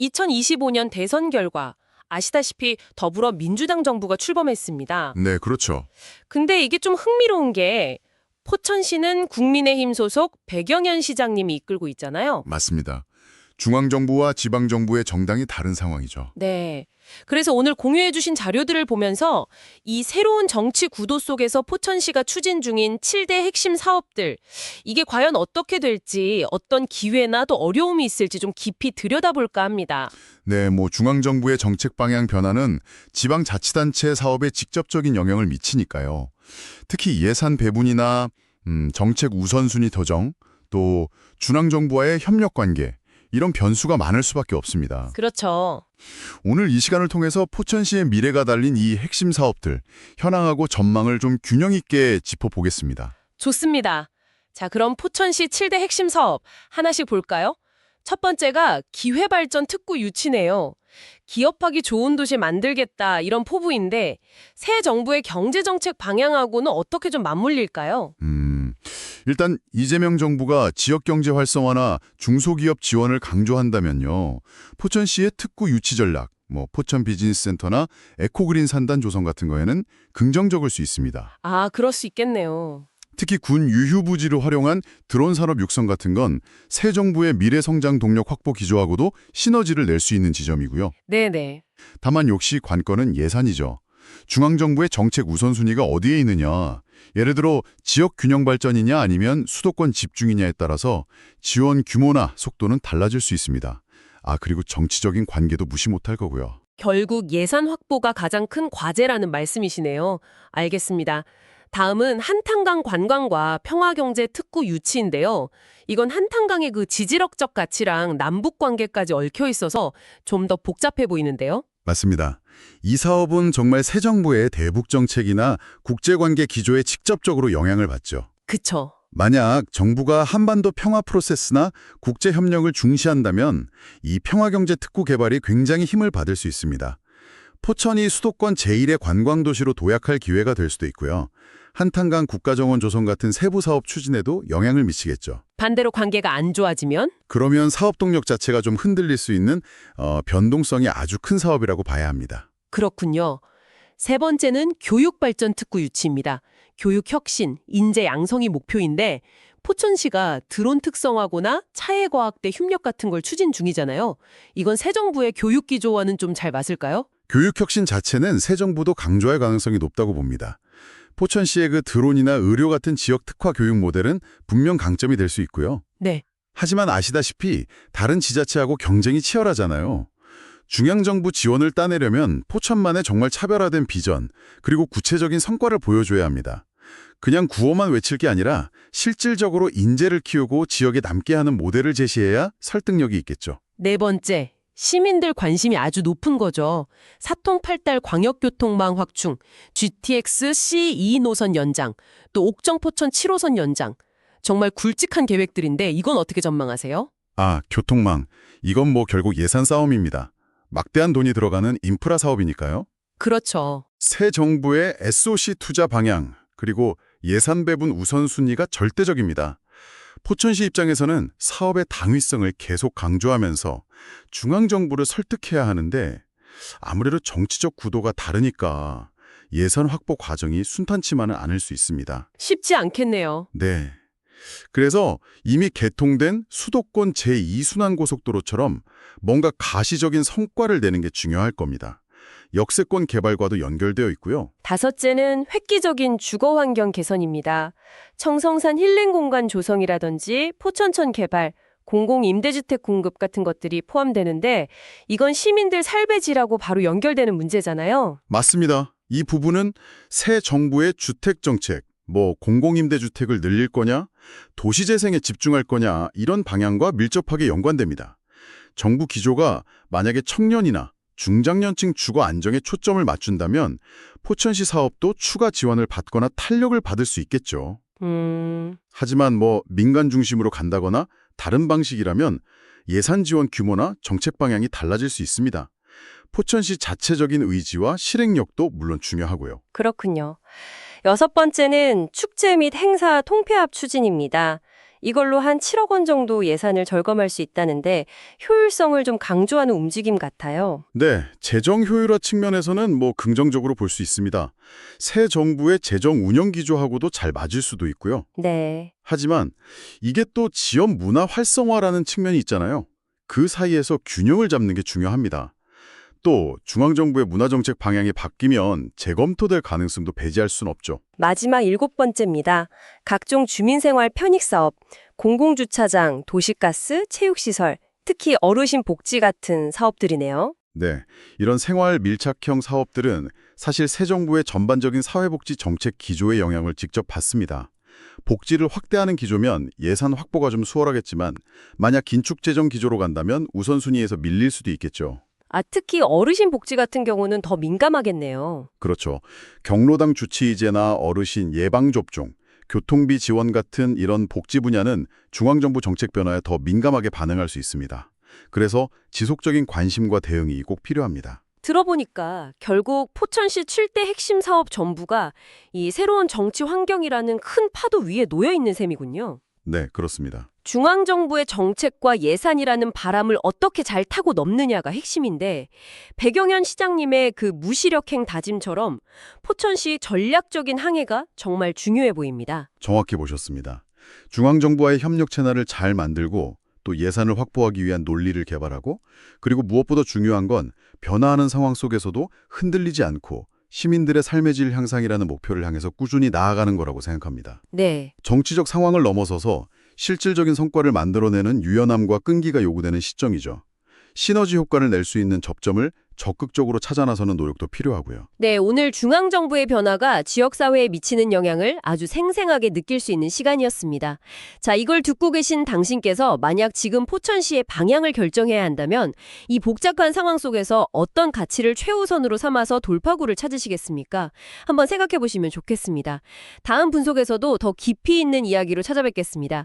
2025년 대선 결과 아시다시피 더불어 민주당 정부가 출범했습니다. 네, 그렇죠. 근데 이게 좀 흥미로운 게 포천시는 국민의힘 소속 백영현 시장님이 이끌고 있잖아요. 맞습니다. 중앙정부와 지방정부의 정당이 다른 상황이죠. 네. 그래서 오늘 공유해 주신 자료들을 보면서 이 새로운 정치 구도 속에서 포천시가 추진 중인 7대 핵심 사업들 이게 과연 어떻게 될지 어떤 기회나 또 어려움이 있을지 좀 깊이 들여다볼까 합니다. 네, 뭐 중앙정부의 정책 방향 변화는 지방자치단체 사업에 직접적인 영향을 미치니까요. 특히 예산 배분이나 음, 정책 우선순위 조정, 또 중앙정부와의 협력 관계 이런 변수가 많을 수밖에 없습니다. 그렇죠. 오늘 이 시간을 통해서 포천시의 미래가 달린 이 핵심 사업들, 현황하고 전망을 좀 균형 있게 짚어보겠습니다. 좋습니다. 자, 그럼 포천시 7대 핵심 사업 하나씩 볼까요? 첫 번째가 기회발전 특구 유치네요. 기업하기 좋은 도시 만들겠다 이런 포부인데 새 정부의 경제정책 방향하고는 어떻게 좀 맞물릴까요? 음, 일단 이재명 정부가 지역경제 활성화나 중소기업 지원을 강조한다면요. 포천시의 특구 유치 전략, 뭐 포천 비즈니스 센터나 에코그린 산단 조성 같은 거에는 긍정적일 수 있습니다. 아, 그럴 수 있겠네요. 특히 군 유휴부지를 활용한 드론 산업 육성 같은 건 새 정부의 미래 성장 동력 확보 기조하고도 시너지를 낼 수 있는 지점이고요. 네네. 다만 역시 관건은 예산이죠. 중앙정부의 정책 우선순위가 어디에 있느냐. 예를 들어 지역 균형 발전이냐 아니면 수도권 집중이냐에 따라서 지원 규모나 속도는 달라질 수 있습니다. 아 그리고 정치적인 관계도 무시 못할 거고요. 결국 예산 확보가 가장 큰 과제라는 말씀이시네요. 알겠습니다. 다음은 한탄강 관광과 평화경제 특구 유치인데요. 이건 한탄강의 그 지질학적 가치랑 남북 관계까지 얽혀 있어서 좀 더 복잡해 보이는데요. 맞습니다. 이 사업은 정말 새 정부의 대북 정책이나 국제관계 기조에 직접적으로 영향을 받죠. 그쵸. 만약 정부가 한반도 평화 프로세스나 국제 협력을 중시한다면 이 평화경제 특구 개발이 굉장히 힘을 받을 수 있습니다. 포천이 수도권 제1의 관광도시로 도약할 기회가 될 수도 있고요. 한탄강 국가정원 조성 같은 세부 사업 추진에도 영향을 미치겠죠. 반대로 관계가 안 좋아지면 그러면 사업 동력 자체가 좀 흔들릴 수 있는 어, 변동성이 아주 큰 사업이라고 봐야 합니다. 그렇군요. 세 번째는 교육발전 특구 유치입니다. 교육 혁신, 인재 양성이 목표인데 포천시가 드론 특성화고나 차해과학대 협력 같은 걸 추진 중이잖아요. 이건 새 정부의 교육 기조와는 좀 잘 맞을까요? 교육혁신 자체는 새 정부도 강조할 가능성이 높다고 봅니다. 포천 시의 그 드론이나 의료 같은 지역 특화 교육 모델은 분명 강점이 될 수 있고요. 네. 하지만 아시다시피 다른 지자체하고 경쟁이 치열하잖아요. 중앙정부 지원을 따내려면 포천만의 정말 차별화된 비전, 그리고 구체적인 성과를 보여줘야 합니다. 그냥 구호만 외칠 게 아니라 실질적으로 인재를 키우고 지역에 남게 하는 모델을 제시해야 설득력이 있겠죠. 네 번째, 시민들 관심이 아주 높은 거죠. 사통팔달 광역교통망 확충, GTX C2 노선 연장, 또 옥정포천 7호선 연장. 정말 굵직한 계획들인데 이건 어떻게 전망하세요? 아, 교통망. 이건 뭐 결국 예산 싸움입니다. 막대한 돈이 들어가는 인프라 사업이니까요. 그렇죠. 새 정부의 SOC 투자 방향, 그리고 예산 배분 우선순위가 절대적입니다. 포천시 입장에서는 사업의 당위성을 계속 강조하면서 중앙정부를 설득해야 하는데 아무래도 정치적 구도가 다르니까 예산 확보 과정이 순탄치만은 않을 수 있습니다. 쉽지 않겠네요. 네. 그래서 이미 개통된 수도권 제2순환고속도로처럼 뭔가 가시적인 성과를 내는 게 중요할 겁니다. 역세권 개발과도 연결되어 있고요. 다섯째는 획기적인 주거 환경 개선입니다. 청성산 힐링 공간 조성이라든지 포천천 개발, 공공 임대주택 공급 같은 것들이 포함되는데 이건 시민들 질하고 바로 연결되는 문제잖아요. 맞습니다. 이 부분은 새 정부의 주택 정책, 뭐 공공임대주택을 늘릴 거냐, 도시재생에 집중할 거냐 이런 방향과 밀접하게 연관됩니다. 정부 기조가 만약에 청년이나 중장년층 주거 안정에 초점을 맞춘다면 포천시 사업도 추가 지원을 받거나 탄력을 받을 수 있겠죠. 음, 하지만 뭐 민간 중심으로 간다거나 다른 방식이라면 예산 지원 규모나 정책 방향이 달라질 수 있습니다. 포천시 자체적인 의지와 실행력도 물론 중요하고요. 그렇군요. 여섯 번째는 축제 및 행사 통폐합 추진입니다. 이걸로 한 7억 원 정도 예산을 절감할 수 있다는데 효율성을 좀 강조하는 움직임 같아요. 네, 재정 효율화 측면에서는 뭐 긍정적으로 볼 수 있습니다. 새 정부의 재정 운영 기조하고도 잘 맞을 수도 있고요. 네. 하지만 이게 또 지역 문화 활성화라는 측면이 있잖아요. 그 사이에서 균형을 잡는 게 중요합니다. 또 중앙정부의 문화정책 방향이 바뀌면 재검토될 가능성도 배제할 수는 없죠. 마지막 일곱 번째입니다. 각종 주민생활 편익 사업, 공공주차장, 도시가스, 체육시설, 특히 어르신 복지 같은 사업들이네요. 네, 이런 생활 밀착형 사업들은 사실 새 정부의 전반적인 사회복지 정책 기조의 영향을 직접 받습니다. 복지를 확대하는 기조면 예산 확보가 좀 수월하겠지만 만약 긴축 재정 기조로 간다면 우선순위에서 밀릴 수도 있겠죠. 아, 특히 어르신 복지 같은 경우는 더 민감하겠네요. 그렇죠. 경로당 주치의제나 어르신 예방접종, 교통비 지원 같은 이런 복지 분야는 중앙정부 정책 변화에 더 민감하게 반응할 수 있습니다. 그래서 지속적인 관심과 대응이 꼭 필요합니다. 들어보니까 결국 포천시 7대 핵심 사업 전부가 이 새로운 정치 환경이라는 큰 파도 위에 놓여 있는 셈이군요. 네, 그렇습니다. 중앙정부의 정책과 예산이라는 바람을 어떻게 잘 타고 넘느냐가 핵심인데 배경현 시장님의 그 무시력행 다짐처럼 포천시 전략적인 항해가 정말 중요해 보입니다. 정확히 보셨습니다. 중앙정부와의 협력 채널을 잘 만들고 또 예산을 확보하기 위한 논리를 개발하고 그리고 무엇보다 중요한 건 변화하는 상황 속에서도 흔들리지 않고 시민들의 삶의 질 향상이라는 목표를 향해서 꾸준히 나아가는 거라고 생각합니다. 네, 정치적 상황을 넘어서서 실질적인 성과를 만들어내는 유연함과 끈기가 요구되는 시점이죠. 시너지 효과를 낼 수 있는 접점을 적극적으로 찾아 나서는 노력도 필요하고요. 네, 오늘 중앙정부의 변화가 지역사회에 미치는 영향을 아주 생생하게 느낄 수 있는 시간이었습니다. 자, 이걸 듣고 계신 당신께서 만약 지금 포천시의 방향을 결정해야 한다면 이 복잡한 상황 속에서 어떤 가치를 최우선으로 삼아서 돌파구를 찾으시겠습니까? 한번 생각해 보시면 좋겠습니다. 다음 분석에서도 더 깊이 있는 이야기로 찾아뵙겠습니다.